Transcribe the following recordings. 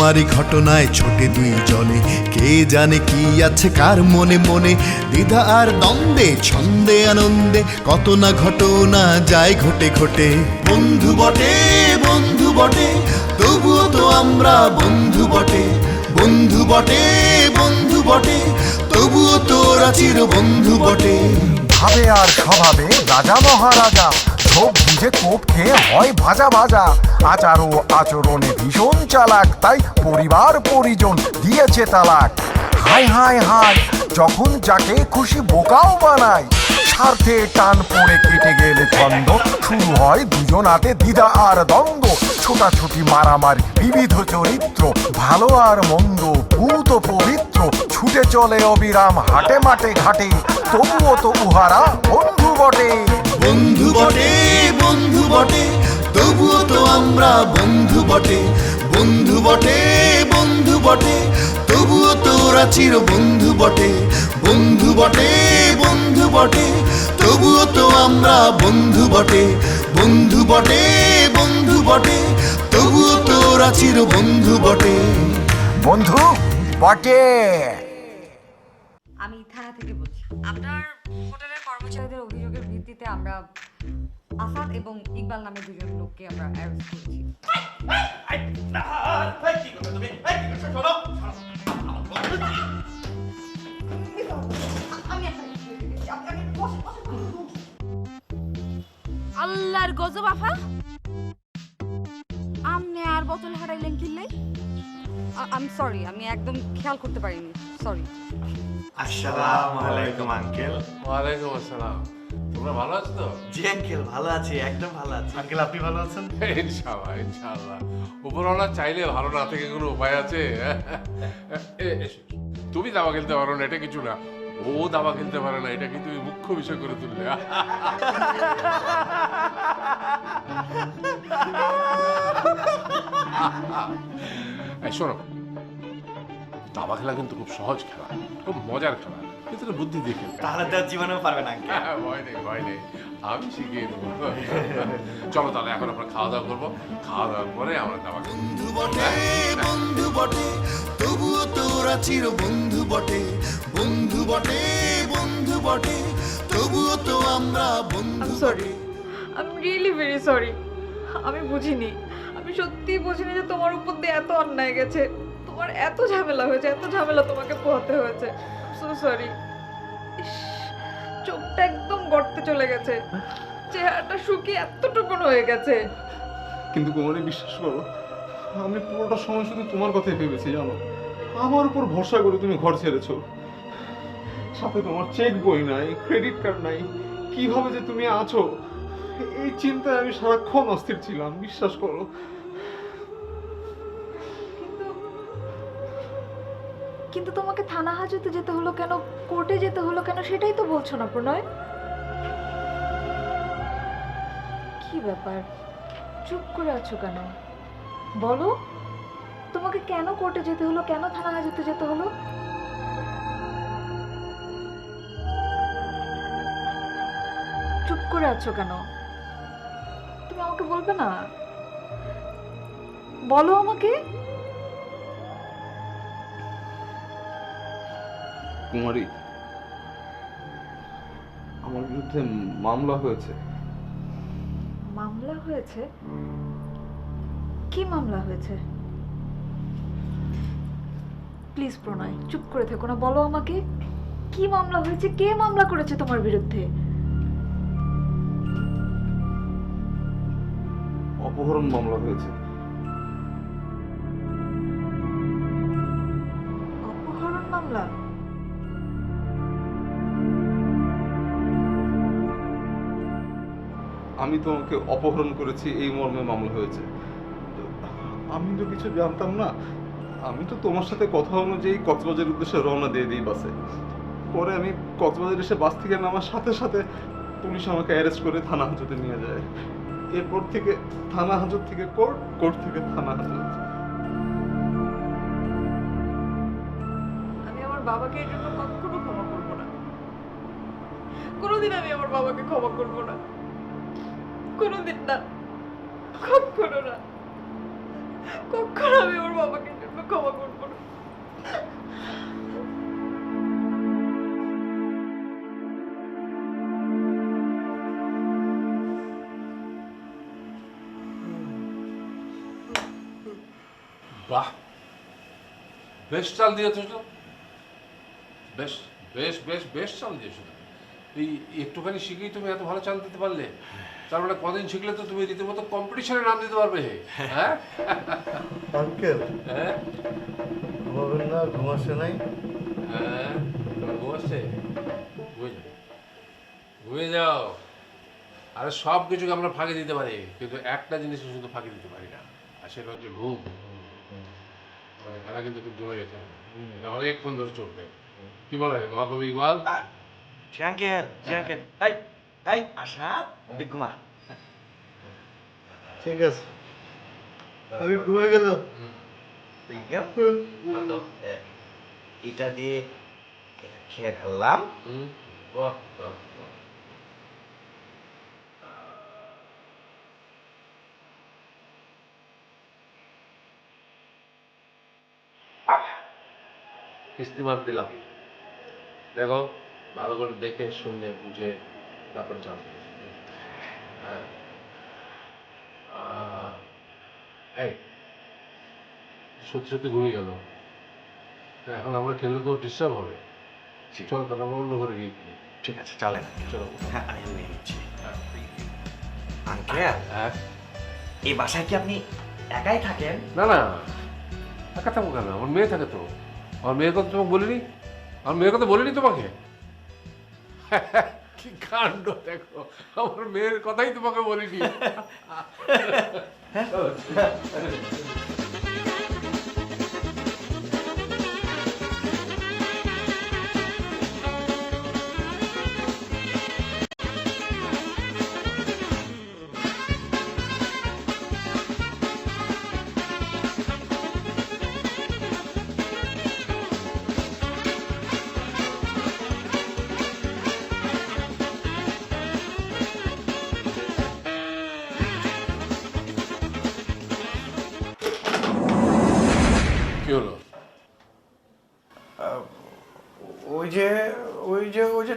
তোমারই ঘটনায় ছোটে দুই জলে কে জানে কি আছে কার মনে মনে। দ্বিধা আর দ্বন্দ্বে, ছন্দে আনন্দে কত না ঘটনা যায় ঘটে ঘটে। বন্ধু বটে বন্ধু বটে, তবুও তো আমরা বন্ধু বটে। বন্ধু বটে বন্ধু বটে, তবুও তোরা চির বন্ধু বটে। ভাবে আর স্বভাবে রাজা মহারাজা ঝোপ বুঝে কোপ খেয়ে হয় ভাজা ভাজা। আচার ও আচরণে ভীষণ চালাক, তাই পরিবার পরিজন দিয়েছে তালাক। হায় হায় হায়, যখন যাকে খুশি বোকাও বানায়। স্বার্থে টান পড়ে কেটে গেলে ছন্দ শুরু হয় দুজনাতে দ্বিধা আর দ্বন্দ্ব। ছোটাছুটি, মারামারি, বিবিধ চরিত্র, ভালো আর মন্দ, ভূত পবিত্র। ছুটে চলে অবিরাম, হাটে মাঠে ঘাটে। তবুও তো উহারা বন্ধু বটে। বন্ধু বটে বন্ধু বটে। তবুও তো আমরা বন্ধু বটে। বন্ধু বটে বন্ধু বটে। তবুও তোরা চির বন্ধু বটে বন্ধু বটে বন্ধু বটে। তবুও তো আমরা বন্ধু বটে বন্ধু বটে বন্ধু বটে। তবুও তোরা চির বন্ধু বটে। বন্ধু বটে। আমি থানা থেকে বলছি। আপনার হোটেলের কর্মচারীদের অভিযোগের ভিত্তিতে আমরা আসাদ এবং ইকবাল নামে দুজন লোককে আমরা অ্যারেস্ট করেছি। আল্লাহর গজব আফা আমনে আর বোতল হারাইলেন কিনলে আমি সরি আমি একদম খেয়াল করতে পারিনি সরি আসসালামু আলাইকুম আঙ্কেল। ওয়ালাইকুম আসসালাম। তোমরা ভালো আছো তো? জি আঙ্কেল ভালো আছি একদম ভালো আছি। আঙ্কেল আপনি ভালো আছেন? ইনশাআল্লাহ ইনশাআল্লাহ। উপরওয়ালা চাইলে ভালো না থেকে কোনো উপায় আছে? তুমি দাবা খেলতে পারো না এটা কিছু না। ও দাবা খেলতে পারে না এটা কিন্তু মুখ্য বিষয় করে তুললে? শোনো দাবা খেলা কিন্তু খুব সহজ খেলা খুব মজার খেলা। কিন্তু বুদ্ধি দিয়ে খেলতে। তাহলে তো জীবনেও পারবেন আঙ্কেল। হ্যাঁ, ভয় নেই ভয় নেই। আমি শিখিয়ে দেবো। চলো তাহলে এখন আমরা খাওয়া দাওয়া করব। খাওয়া দাওয়ার পরে আমরা দাবা বন্ধু বটে বন্ধু বটে তবুও তোরা চির বন্ধু বটে। বন্ধু বটে বন্ধু বটে তবুও তো আমরা বন্ধু sorry I am really very sorry আমি বুঝিনি। আমি সত্যি বুঝিনি যে তোমার উপর দিয়ে এত অন্যায় গেছে। তোমার এত ঝামেলা হয়েছে, এত ঝামেলা তোমাকে পোহাতে হয়েছে। সো সরি চোখটা একদম গর্তে চলে গেছে। চেহারাটা শুকিয়ে এতটুকুন হয়ে গেছে। কিন্তু কুমারী, বিশ্বাস করো, আমি পুরোটা সময় শুধু তোমার কথাই ভেবেছি, জানো? আমার উপর ভরসা করে তুমি ঘর ছেড়েছো। সাথে তোমার চেক বই নাই ক্রেডিট কার্ড নাই। কীভাবে যে তুমি আছো? এই চিন্তায় আমি সারাক্ষণ অস্থির ছিলাম, বিশ্বাস করো। কিন্তু তোমাকে থানা হাজতে যেতে হলো কেন? কোর্টে যেতে হলো কেন? সেটাই তো বলছো না, প্রণয়। কি ব্যাপার? চুপ করে আছো কেন? বলো। তোমাকে কেন কোর্টে যেতে হলো? কেন থানা হাজতে যেতে হলো? চুপ করে আছো কেন? তুমি আমাকে বলবে না? বলো আমাকে। কুমারী আমার বিরুদ্ধে মামলা হয়েছে। মামলা হয়েছে? কি মামলা হয়েছে? প্লিজ প্রণয় চুপ করে থেকো না বলো আমাকে কি মামলা হয়েছে? কে মামলা করেছে তোমার বিরুদ্ধে? অপহরণ মামলা হয়েছে। আমি তোমাকে অপহরণ করেছি, এই মর্মে মামলা হয়েছে। আমি তো কিছু জানতাম না। আমি তো তোমার সাথে কথা অনুযায়ী কক্সবাজারের উদ্দেশ্যে রওনা দিয়ে দিই বাসে। পরে আমি কক্সবাজার এসে বাস থেকে নামার সাথে সাথে পুলিশ আমাকে অ্যারেস্ট করে থানা হাজতে নিয়ে যায়। এরপর থেকে থানা হাজত থেকে কোর্ট কোর্ট থেকে থানা হাজত। আমি আমার বাবাকে এই জন্য কখনো ক্ষমা করব না। কোনোদিন আমি আমার বাবাকে ক্ষমা করব না। কোনোদিন না। কখনো না। কখনো আমি আমার বাবাকে জন্য ক্ষমা করব না। বাহ। বেশ চাল দিয়েছ তো। বেশ বেশ বেশ বেশ চাল দিয়েছ। এই একটুখানি শিখেই তুমি এত ভালো চাল দিতে পারলে। তার মানে কদিন শিখলে তো তুমি রীতিমতো কম্পিটিশনে নাম দিতে পারবে। হ্যাঁ? আঙ্কেল হ্যাঁ? ঘুমাবেন না ঘুমাচ্ছে নাই। হ্যাঁ ঘুম আসছে ঘুমিয়ে যাও। ঘুমিয়ে যাও। আরে সব কিছুকে আমরা ফাঁকি দিতে পারি কিন্তু একটা জিনিসকে শুধু ফাঁকি দিতে পারি না আর সেটা হচ্ছে ঘুম। মানে খেলা কিন্তু খুব জমে গেছে অনেকক্ষণ ধরে চলবে। কি বলে মহাকবি ইকবাল? জি আঙ্কেল জি আঙ্কেল এই আশা ঠিক আছে। আমি ঘুমে গেল এটা দিয়ে খেয়ে ফেললাম। কিস্তি মার দিলাম। দেখো ভালো করে দেখে শুনে বুঝে তারপর জানবে হ্যাঁ। এই সত্যি সত্যি ঘুমিয়ে গেল। এখন আমরা খেলে তো ডিস্টার্ব হবে। চল তাহলে আমরা অন্য ঘরে গিয়ে ঠিক আছে চলেন। চলো। হ্যাঁ আমি নিয়ে নিচ্ছি। হ্যাঁ। আঙ্কেল? হ্যাঁ। এই বাসায় কি আপনি একাই থাকেন? না না। একা থাকব কেন আমার মেয়ে থাকে তো। আমার মেয়ের কথা তোমাকে বলিনি? আমার মেয়ের কথা বলিনি তোমাকে? কি কাণ্ড দেখো? আমার মেয়ের কথাই তোমাকে বলিনি।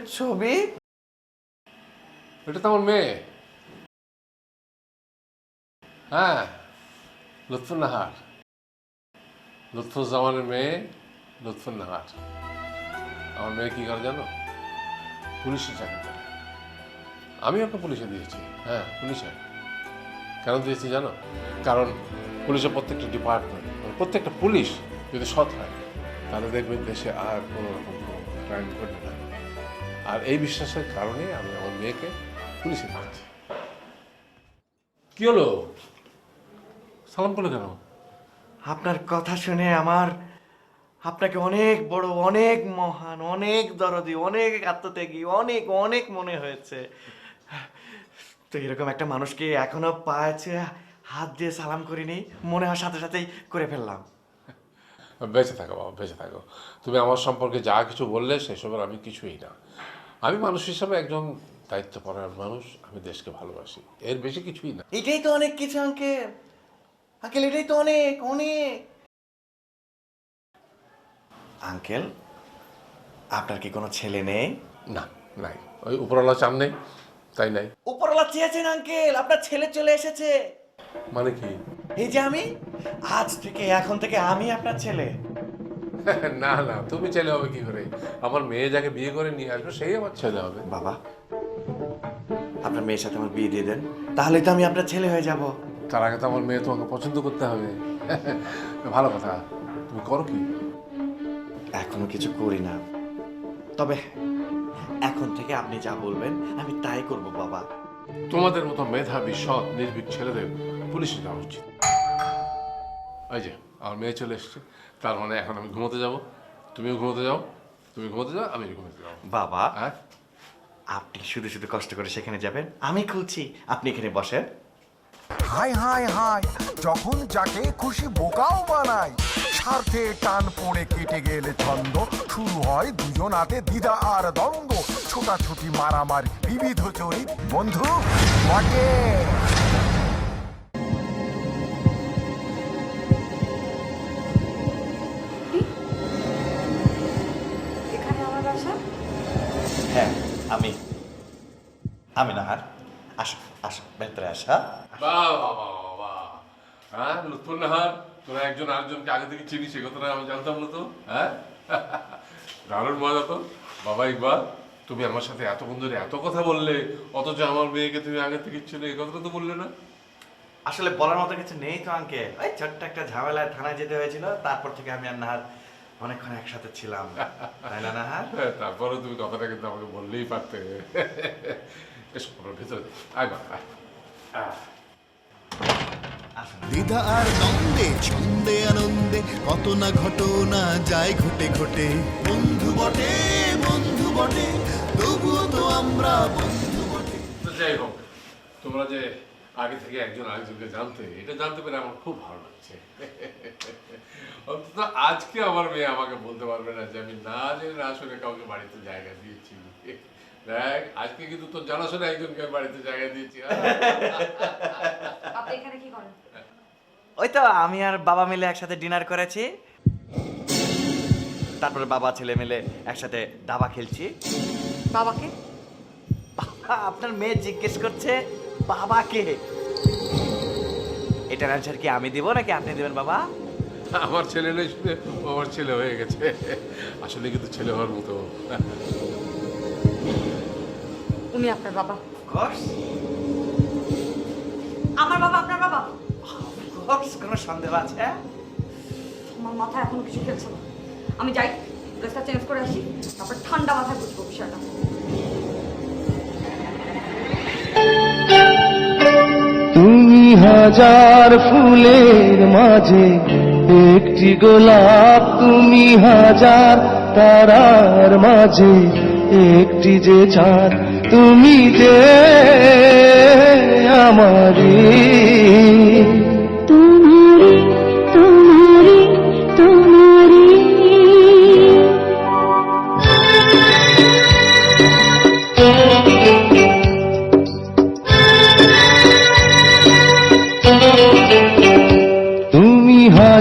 ছবি? এটা তো আমার মেয়ে। হ্যাঁ লুৎফুন্নাহার। লুৎফুজ্জামানের মেয়ে, লুৎফুন্নাহার। আমার মেয়ে কি করে জানো? পুলিশে চাকরি করে আমি ওকে পুলিশে দিয়েছি। হ্যাঁ পুলিশে। কেন দিয়েছি জানো? কারণ পুলিশের প্রত্যেকটা ডিপার্টমেন্ট প্রত্যেকটা পুলিশ যদি সৎ হয়, তাহলে দেখবেন দেশে আর কোনো রকম ক্রাইম ঘটবে না। আর এই বিশ্বাসের কারণে আমি আমার মেয়েকে পুলিশে দিয়েছি কি হলো? সালাম করল কেন? আপনার কথা শুনে আমার আপনাকে অনেক বড় অনেক মহান অনেক দরদি অনেক আত্মত্যাগী অনেক অনেক মনে হয়েছে। তো এরকম একটা মানুষকে এখনও পায়েছে হাত দিয়ে সালাম করিনি মনে হয় সাথে সাথেই করে ফেললাম। বেঁচে থাকো বাবা বেঁচে থাকো। তুমি আমার সম্পর্কে যা কিছু বললে সেসবের আমি কিছুই না। আমি মানুষ হিসাবে একজন দায়িত্বপরায়ণ মানুষ আমি দেশকে ভালোবাসি। এর বেশি কিছুই না। এটাই তো অনেক কিছু আঙ্কেল। আঙ্কেল এটাই তো অনেক অনেক। আঙ্কেল আপনার কি কোনো ছেলে নেই? না নাই। ওই উপরওয়ালা চান নেই তাই নাই। উপরওয়ালা চেয়েছেন আঙ্কেল। আপনার ছেলে চলে এসেছে। মানে কি? এই যে আমি আজ থেকে এখন থেকে আমি আপনার ছেলে। না না তুমি ছেলে হবে কি করে? আমার মেয়ে যাকে বিয়ে করে নিয়ে আসবে সেই আমার ছেলে হবে। বাবা আপনার মেয়ের সাথে আমার বিয়ে দিয়ে দেন তাহলে তো আমি আপনার ছেলে হয়ে যাব। তার আগে তো আমার মেয়ে তোমাকে পছন্দ করতে হবে। ভালো কথা তুমি করো কি? এখনও কিছু করি না। তবে এখন থেকে আপনি যা বলবেন আমি তাই করব বাবা। তোমাদের মতো মেধাবী সৎ নির্ভীক ছেলেদের পুলিশে যাওয়া উচিত। এই যে। আমার মেয়ে চলে এসছে। তার মানে এখন আমি ঘুমোতে যাব। তুমিও ঘুমোতে যাও। তুমি ঘুমোতে যাও আমি ঘুমোতে যাও বাবা হ্যাঁ? আপনি শুধু শুধু কষ্ট করে সেখানে যাবেন আমি খুলছি। আপনি এখানে বসেন। হাই হাই হাই যখন যাকে খুশি বোকাও বানায় স্বার্থে টান পড়ে কেটে গেলে ছন্দ। শুরু হয় দুজন হাতে দ্বিধা আর দ্বন্দ্ব। ছোটাছুটি মারামারি বিবিধ চরিত। বন্ধু বটে। আমি আমি না আর আসো আসো ভেতরে আসা বাহ বাহ বাহ বাহ, বাহ। হ্যাঁ লুৎফর নাহার তোরা একজন আরেকজনকে আগে থেকে চিনিস সে কথাটা আমি জানতাম না তো হ্যাঁ? দারুণ মজা তো। বাবা ইকবাল তুমি আমার সাথে এতক্ষণ ধরে এত কথা বললে অথচ আমার মেয়েকে তুমি আগে থেকে ছিল এই কথাটা তো বললে না। আসলে বলার মতো কিছু নেই তো আঙ্কেল। ওই ছোট্ট একটা ঝামেলায় থানায় যেতে হয়েছিল তারপর থেকে আমি আর নাহার অনেকক্ষণ একসাথে ছিলাম। তাই না নাহার? হ্যাঁ, তারপরেও তুমি কথাটা কিন্তু আমাকে বললেই পারতে। ভেতরে। আয় বা দ্বিধা আর দ্বন্দ্বে ছন্দে আনন্দে কত না ঘটনা যায় ঘটে ঘটে। বন্ধু বটে বন্ধু বটে তবুও তো আমরা বন্ধু বটে। তো যাই হোক তোমরা যে আগে থেকে একজন আরেকজনকে জানতে এটা জানতে পেরে আমার খুব ভালো লাগছে। অন্তত আজকে আমার মেয়ে আমাকে বলতে পারবে না যে আমি না জেনে না শুনে কাউকে বাড়িতে জায়গা দিয়েছি। দেখ আজকে কিন্তু তোর জানাশোনা একজনকে বাড়িতে জায়গা দিয়েছি? আপনি এখানে কি করেন? ওই তো আমি আর বাবা মিলে একসাথে ডিনার করেছি। তারপরে বাবা ছেলে মিলে একসাথে দাবা খেলছি। বাবাকে? বাবা আপনার মেয়ে জিজ্ঞেস করছে বাবাকে। এটার অ্যান্সার কি আমি দিব নাকি আপনি দেবেন বাবা? আমার ছেলে নেই শুনে আমার ছেলে হয়ে গেছে। আসলে কিন্তু ছেলে হওয়ার মতো। উনি আপনার বাবা। কোর্স আমার বাবা আপনার বাবা? কোর্স কোনো সন্দেহ আছে? আমার মাথায় এখনও কিছু খেলছে না। আমি যাই ড্রেসটা চেঞ্জ করে আসি তারপর ঠান্ডা মাথায় বুঝব বিষয়টা। হাজার ফুলের মাঝে একটি গোলাপ, তুমি হাজার তারার মাঝে একটি যে চাঁদ, তুমি যে আমারি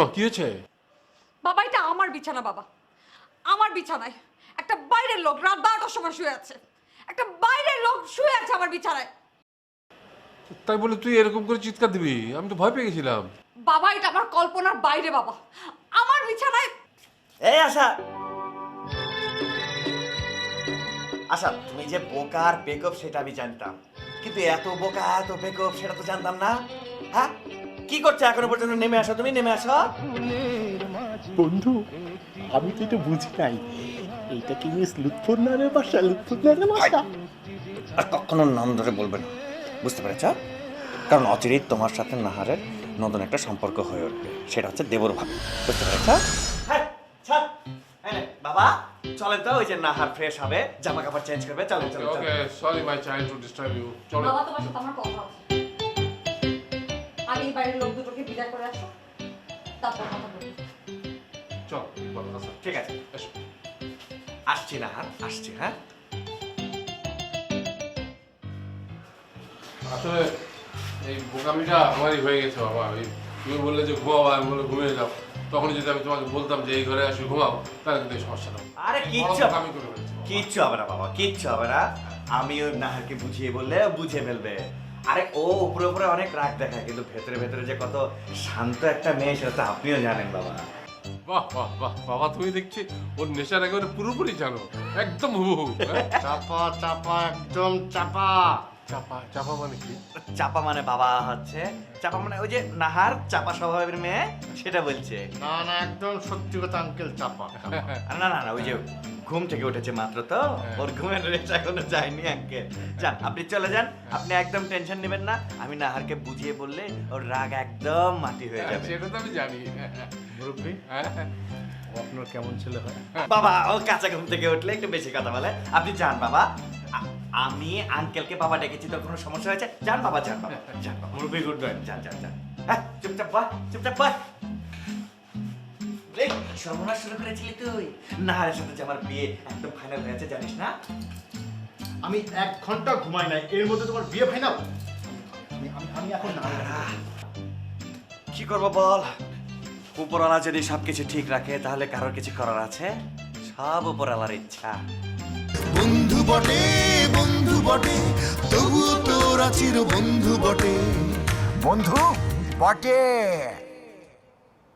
মা কি হয়েছে? বাবা এটা আমার বিছানা বাবা। আমার বিছানায় একটা বাইরের লোক রাত বারোটার সময় শুয়ে আছে। একটা বাইরের লোক শুয়ে আছে আমার বিছানায়। তাই বলে তুই এরকম করে চিৎকার দিবি? আমি তো ভয় পেয়ে গেছিলাম। বাবা এটা আমার কল্পনার বাইরে বাবা। আমার বিছানায় এই আশা। আশা তুমি যে বোকা আর বেকপ সেটা আমি জানতাম। কিন্তু এত বোকা এত বেকপ সেটা তো জানতাম না। হ্যাঁ? কি করছ এখনও পর্যন্ত? নেমে আসো তুমি নেমে আসো। বন্ধু আমি তো এটা বুঝি নাই। এইটা কি মিস লুৎফুন্নারের বাসা? লুৎফুন্নারের বাসা? আর কখনো নাম ধরে বলবে না। বুঝতে পেরেছ? কারণ অচিরেই তোমার সাথে নাহারের নতুন একটা সম্পর্ক হয়ে উঠবে। সেটা হচ্ছে দেবর ভাব। বুঝতে পেরেছ? বাবা চলেন তো ওই যে নাহার ফ্রেশ হবে জামা কাপড় চেঞ্জ করবে। চলেন চলেন okay sorry my child to disturb you চলো। বাবা তোমার সাথে আমার কথা বাইরের লোক দুটোকে বিদায় করে আসো। তারপর কথা বলব। চল ঠিক আছে এসো। আসছি নাহার আসছি হ্যাঁ। আসলে এই বোকামিটা আমারই হয়ে গেছে বাবা। ওই তুমি বললে যে ঘুমাও আমি বলে ঘুমিয়ে যাও। তখন যদি আমি তোমাকে বলতাম যে এই ঘরে আসি ঘুমাও তাহলে কিন্তু এই সমস্যা না আরে কিচ্ছু করে কিচ্ছু হবে না বাবা কিচ্ছু হবে না। আমি ওই নাহারকে বুঝিয়ে বললে বুঝে ফেলবে। আরে ও উপরে উপরে অনেক রাগ দেখায় কিন্তু ভেতরে ভেতরে যে কত শান্ত একটা মেয়ে সেটা তো আপনিও জানেন বাবা বাহ বাহ বাহ বাবা তুমি দেখছি ওর নেশার একেবারে পুরোপুরি জানো একদম হুবহু হ্যাঁ? চাপা চাপা একদম চাপা চাপা চাপা মানে কি? চাপা মানে বাবা হচ্ছে চাপা মানে ওই যে নাহার চাপা স্বভাবের মেয়ে সেটা বলছে। না না একদম সত্যি কথা আঙ্কেল চাপা। আর না না না ওই যে ঘুম থেকে উঠেছে মাত্র তো ওর ঘুমের রেস্ট এখনও যায়নি আঙ্কেল। যান আপনি চলে যান আপনি একদম টেনশন নেবেন না আমি নাহারকে বুঝিয়ে বললে ওর রাগ একদম মাটি হয়ে হ্যাঁ, যাবে। সেটা তো আমি জানি। মুরব্বী? হ্যাঁ। আপনার কেমন ছেলে হয়? বাবা ও কাঁচা ঘুম থেকে উঠলে একটু বেশি কথা বলে। আপনি যান বাবা। আমি আঙ্কেলকে বাবা ডেকেছি তো কোনো সমস্যা হয়েছে? যান বাবা যান বাবা যান বাবা। মুরব্বী গুড নাইট যান যান যান। হ্যাঁ চুপচাপ বয় চুপচাপ এই, সর্বনাশ শুরু করেছিলি তুই। না এর সাথে যে আমার বিয়ে একদম ফাইনাল হয়েছে জানিস না? আমি এক ঘণ্টা ঘুমাই নাই এর মধ্যে তোমার বিয়ে ফাইনাল আমি এখন না। কি করব বল? উপরওয়ালা যদি সবকিছু ঠিক রাখে তাহলে কারোর কিছু করার আছে? সব উপরওয়ালার ইচ্ছা। বন্ধু বটে। বন্ধু বটে তবুও তোরা চির বন্ধু বটে। বন্ধু বটে।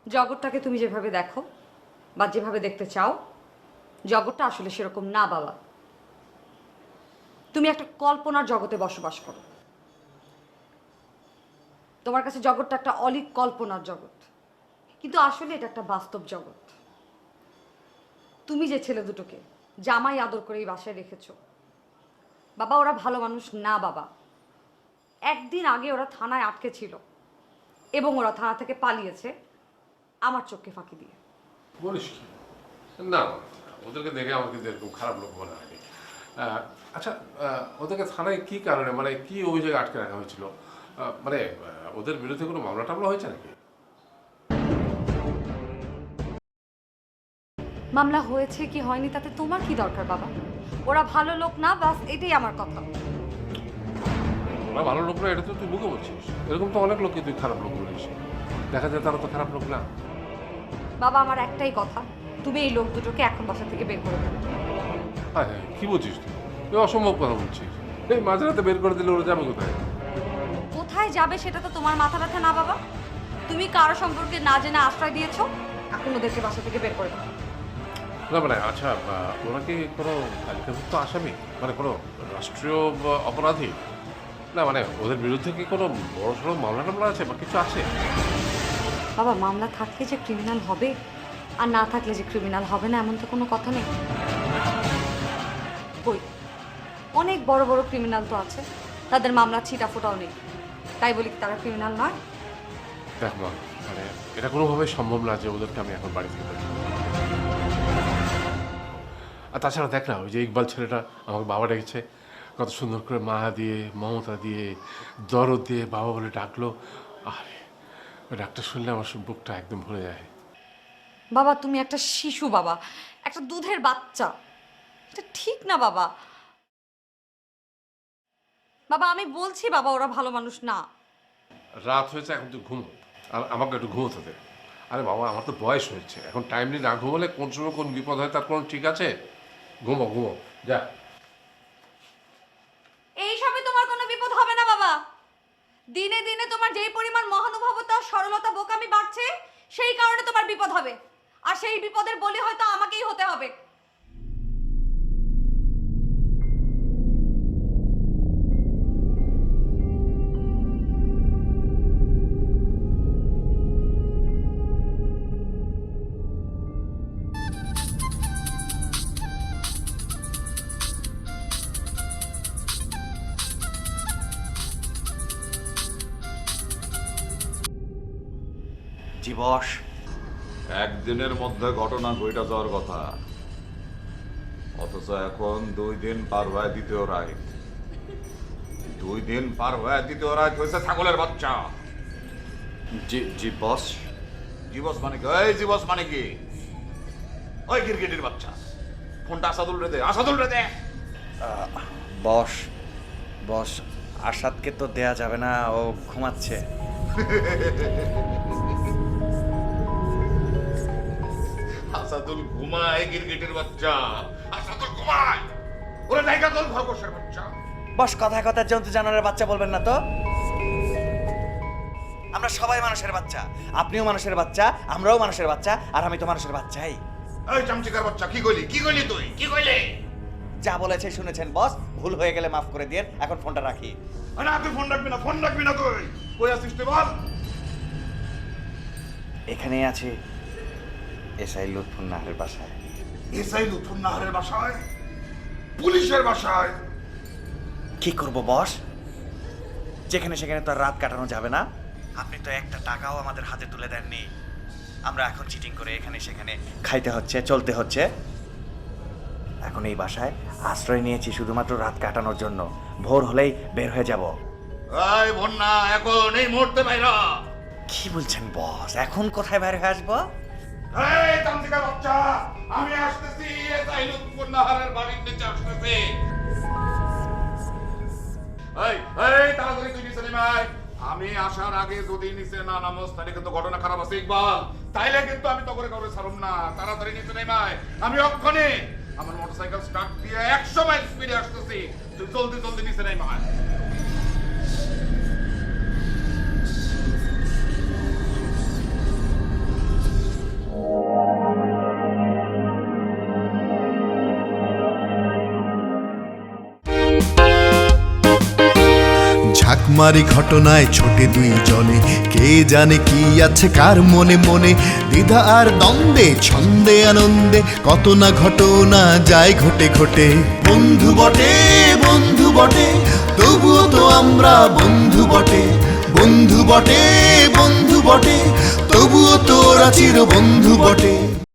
জগৎটাকে তুমি যেভাবে দেখো বা যেভাবে দেখতে চাও জগৎটা আসলে সেরকম না বাবা। তুমি একটা কল্পনার জগতে বসবাস করো। তোমার কাছে জগৎটা একটা অলিক কল্পনার জগৎ কিন্তু আসলে এটা একটা বাস্তব জগৎ। তুমি যে ছেলে দুটোকে জামাই আদর করে এই বাসায় রেখেছো বাবা, ওরা ভালো মানুষ না বাবা। একদিন আগে ওরা থানায় আটকে ছিল এবং ওরা থানা থেকে পালিয়েছে আমার চোখকে ফাঁকি দিয়ে। বলিস কি? না, ওদেরকে দেখে আমার কিন্তু খারাপ লোক মনে হয়নি। আচ্ছা ওদেরকে থানায় কি কারণে মানে কি অভিযোগে আটকে রাখা হয়েছিল? মানে ওদের বিরুদ্ধে কোনো মামলা টামলা হয়েছে নাকি? মামলা হয়েছে কি হয়নি তাতে তোমার কি দরকার বাবা? ওরা ভালো লোক না বাস এটাই আমার কথা। ওরা ভালো লোক না এটা তো তুই মুখে বলছিস। এরকম তো অনেক লোককে তুই খারাপ লোক বলিস। দেখা যায় তারা তো খারাপ লোক না। বাবা আমার একটাই কথা তুমি এই লোক দুটোকে এখন বাসা থেকে বের করে দেবে হ্যাঁ হ্যাঁ কি বলছিস তুই? তুই অসম্ভব কথা বলছিস। এই মাঝরাতে বের করে দিলে ওরা যাবে কোথায়? কোথায় যাবে সেটা তো তোমার মাথা ব্যথা না বাবা? তুমি কারও সম্পর্কে না জেনে আশ্রয় দিয়েছ এখন ওদেরকে বাসা থেকে বের করে দাও। না মানে আচ্ছা ওরা কি কোনো তালিকাভুক্ত আসামি? মানে কোনো রাষ্ট্রীয় অপরাধী? না মানে ওদের বিরুদ্ধে কি কোনো বড় সড়ো মামলা টামলা আছে বা কিছু আছে? বাবা মামলা থাকলে যে ক্রিমিনাল হবে আর না থাকলে যে ক্রিমিনাল হবে না এমন তো কোনো কথা নেই। কই? অনেক বড় বড় ক্রিমিনাল তো আছে তাদের মামলা ছিটা ফোটাও নেই। তাই বলি কি তারা ক্রিমিনাল নয়? দেখ মানে এটা কোনোভাবে সম্ভব না যে ওদেরকে আমি এখন বাড়ি থেকে। আর তাছাড়া দেখ না ওই যে ইকবাল ছেলেটা আমাকে বাবা ডেকেছে কত সুন্দর করে মা দিয়ে মমতা দিয়ে দরদ দিয়ে বাবা বলে ডাকলো। আরে ওই ডাকটা শুনলে আমার সব বুকটা একদম ভরে যায়। বাবা তুমি একটা শিশু বাবা একটা দুধের বাচ্চা। এটা ঠিক না বাবা। বাবা আমি বলছি বাবা ওরা ভালো মানুষ না। রাত হয়েছে এখন তুই ঘুমো। আর আমাকে একটু ঘুমোতে দে। আরে বাবা আমার তো বয়স হয়েছে। এখন টাইমলি না ঘুমোলে কোন সময় কোন বিপদ হয় তার কোনো ঠিক আছে? ঘুমো ঘুমো, যা। এই সবে তোমার কোনো বিপদ হবে না, বাবা। দিনে দিনে তোমার যেই পরিমাণ মহানুভবতা, সরলতা, বোকামি বাড়ছে, সেই কারণে তোমার বিপদ হবে। আর সেই বিপদের বলি হয়তো আমাকেই হতে হবে। জীবস একদিনের মধ্যে ঘটনা ঘটে যাওয়ার কথা। অথচ এখন দুই দিন পার হয়ে দ্বিতীয় রায় দুই দিন পার হয়ে দ্বিতীয় রায় হয়েছে ছাগলের বাচ্চা। জি জি বস। জীবস মানে কি? ওই জীবস মানে কি? ওই ক্রিকেটের বাচ্চা। ফোনটা আসাদুল রে দে আসাদুল রে দে বস বস আসাদকে তো দেয়া যাবে না ও ঘুমাচ্ছে। আসাদুল ঘুমায় ক্রিকেটের বাচ্চা। আসাদুল ঘুমায়। ওরে জায়গা তোর খরগোশের বাচ্চা। বস কথায় কথায় জন্তু জানোয়ারের বাচ্চা বলবেন না তো? আমরা সবাই মানুষের বাচ্চা। আপনিও মানুষের বাচ্চা আমরাও মানুষের বাচ্চা আর আমি তো মানুষের বাচ্চাই। এই চামচিকার বাচ্চা কি কইলি? কি কইলি তুই? কি কইলি? যা বলেছে শুনেছেন বস। ভুল হয়ে গেলে মাফ করে দিয়ে এখন ফোনটা রাখি। না তুই ফোন রাখবি না ফোন রাখবি না তুই কই আসিস তুই বল? এখানেই আছে। এসআই লুৎফুন নাহারের বাসায়। এসআই লুথুর নাহারের বাসায়? পুলিশের বাসায়? কি করব বস? যেখানে সেখানে তো আর রাত কাটানো যাবে না। আপনি তো একটা টাকাও আমাদের হাতে তুলে দেননি। আমরা এখন চিটিং করে এখানে সেখানে খাইতে হচ্ছে চলতে হচ্ছে। এখন এই বাসায় আশ্রয় নিয়েছি শুধুমাত্র রাত কাটানোর জন্য। ভোর হলেই বের হয়ে যাব। এই বন্যা এখন এই মুহূর্তে বাইরা কি বলছেন বস? এখন কোথায় বাইরে হয়ে আসব? আমি আসার আগে যদি নিচে না নামস তাহলে কিন্তু ঘটনা খারাপ আছে, ইকবাল। তাইলে কিন্তু আমি তো করে কাউরে ছাড়ুম না। তাড়াতাড়ি নিচে নেমে আয়। আমি অক্ষণে আমার মোটরসাইকেল স্টার্ট দিয়ে একশো মাইল স্পিডে আসতেছি। জলদি জলদি নিচে নেমে আয়। ঘটনায় ছোটে দুই জনে। কে জানে কি আছে কার মনে মনে। দ্বিধা আর দ্বন্দ্বে, ছন্দে আনন্দে। কত না ঘটনা যায় ঘটে ঘটে। বন্ধু বটে বন্ধু বটে, তবুও তো আমরা বন্ধু বটে। বন্ধু বটে বন্ধু বটে, তবুও তোরা চির বন্ধু বটে।